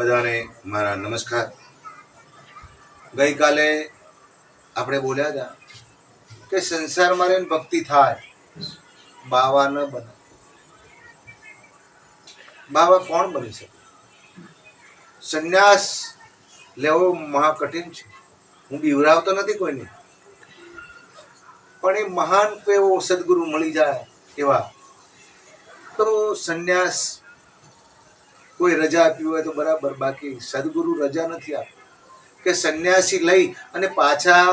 બધાને મારા નમસ્કાર. ગઈકાલે આપણે બોલ્યા હતા કે સંસારમાં રહીને ભક્તિ થાય, બાવા ન બને. બાવા કોણ બની શકે? સંન્યાસ લેવો મહા કઠિન છે. હું બીવરાવતો નથી કોઈને. પણ એ મહાન એવો સદગુરુ મળી જાય એવા. તો સંન્યાસ કોઈ રજા આપી હોય તો બરાબર, બાકી સદગુરુ રજા નથી આપતી કે સંન્યાસી લઈ અને પાછા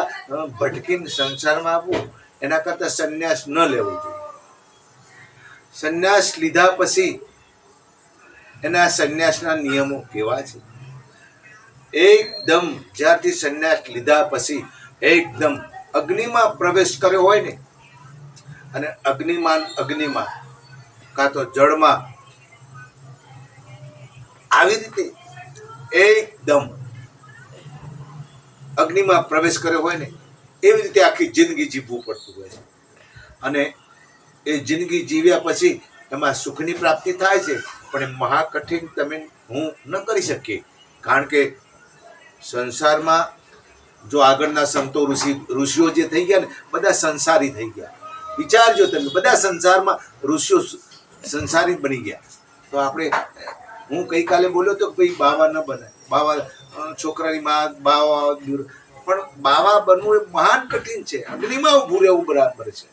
ભટકીને સંસારમાં આપવું, એના કરતાં સંન્યાસ ન લેવો જોઈએ. સંન્યાસ લીધા પછી એના સંન્યાસના નિયમો કેવા છે? એકદમ જ્યારથી સંન્યાસ લીધા પછી એકદમ અગ્નિમાં પ્રવેશ કર્યો હોય ને, અને અગ્નિમાન અગ્નિમાં, કાં તો જળમાં આવી રીતે એકદમ અગ્નિમાં પ્રવેશ કર્યો હોય ને, એવી રીતે આખી જિંદગી જીવવું પડતું હોય છે. અને એ જિંદગી જીવ્યા પછી એમાં સુખની પ્રાપ્તિ થાય છે, પણ એ મહાકઠિન તમે હું ન કરી શકીએ. કારણ કે સંસારમાં જો આગળના સંતો ઋષિ, ઋષિઓ જે થઈ ગયા ને, બધા સંસારી થઈ ગયા. વિચારજો તમે, બધા સંસારમાં ઋષિઓ સંસારી બની ગયા. તો આપણે હું ગઈકાલે બોલ્યો તો ભાઈ બાવા ન બને બાવા છોકરાની માં, બાવા પણ બાવા બનવું એ મહાન કઠિન છે. અગ્નિમાં ઊભું રહેવું બરાબર છે.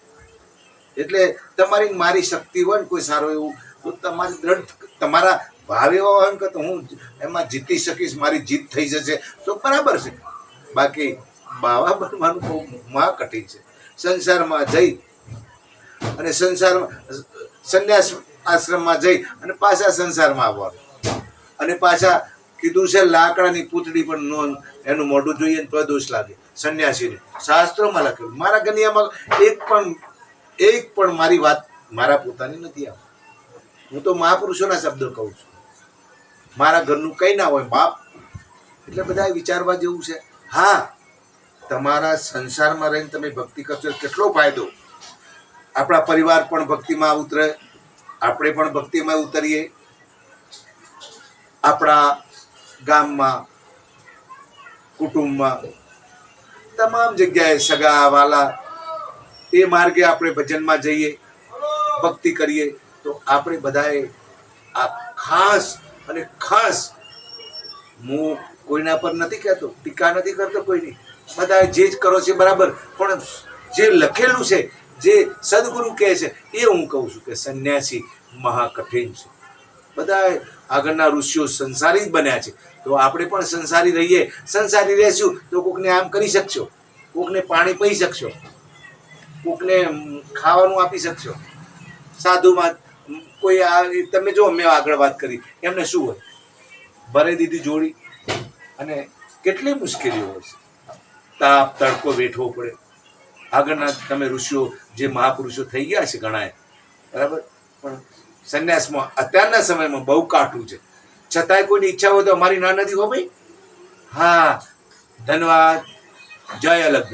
એટલે તમારી મારી શક્તિ હોય ને કોઈ સારો એવું, તો તમારી દ્રઢ, તમારા ભાવ એવા હોય કે હું એમાં જીતી શકીશ, મારી જીત થઈ જશે. તો બરાબર છે. બાકી બાવા બનવાનું બહુ મહા કઠિન છે. સંસારમાં જઈ અને સંસારમાં, સંન્યાસ આશ્રમમાં જઈ અને પાછા સંસારમાં આવવાનું. અને પાછા કીધું છે લાકડાની પૂતળી પણ નો એનું મોઢું જોઈએ ને તો દોષ લાગે. સંન્યાસીને. શાસ્ત્રોમાં લખેલું. મારા ગનિયામાં એક પણ એક પણ મારી વાત મારા પોતાની નથી આવતી. હું તો મહાપુરુષોના શબ્દો કહું છું. મારા ઘરનું કંઈ ના હોય, બાપ. એટલે બધા વિચારવા જેવું છે. હા, તમારા સંસારમાં રહીને તમે ભક્તિ કરશો કેટલો ફાયદો. આપણા પરિવાર પણ ભક્તિમાં ઉતરે. આપણે પણ ભક્તિમાં ઉતરીએ. આપણા ગામમાં, કુટુંબમાં, તમામ જગ્યાએ સગા, વાલા, એ માર્ગે આપણે ભજનમાં જઈએ, ભક્તિ કરીએ, તો આપણે બધાએ આ ખાસ અને ખાસ, હું કોઈના પર નથી કહેતો, ટીકા નથી કરતો કોઈની, બધાએ જે જ કરો છે બરાબર, પણ જે લખેલું છે, જે સદગુરુ કહે છે, એ હું કહું છું કે સંન્યાસી મહાકઠિન છે. બધા આગળના ઋષિઓ સંસારી જ બન્યા છે. તો આપણે પણ સંસારી રહીએ. સંસારી રહેશું તો કોકને આમ કરી શકશો? કોકને પાણી પી શકશો? કોકને ખાવાનું આપી શકશો? સાધુમાં કોઈ આ તમે જો, મેં આગળ વાત કરી. એમને શું હોય? ભરે દીધી જોડી અને કેટલી મુશ્કેલીઓ હોય છે. તાપ, તડકો વેઠવો પડે. આગળના તમે ઋષિઓ, જે મહાપુરુષો થઈ ગયા છે ઘણાએ, બરાબર? પણ સંન્યાસમાં અત્યારના સમયમાં બહુ કાઠું છે. છતાંય કોઈની ઈચ્છા હોય તો અમારી ના નથી હો ભાઈ. હા, ધન્યવાદ. જય અલગ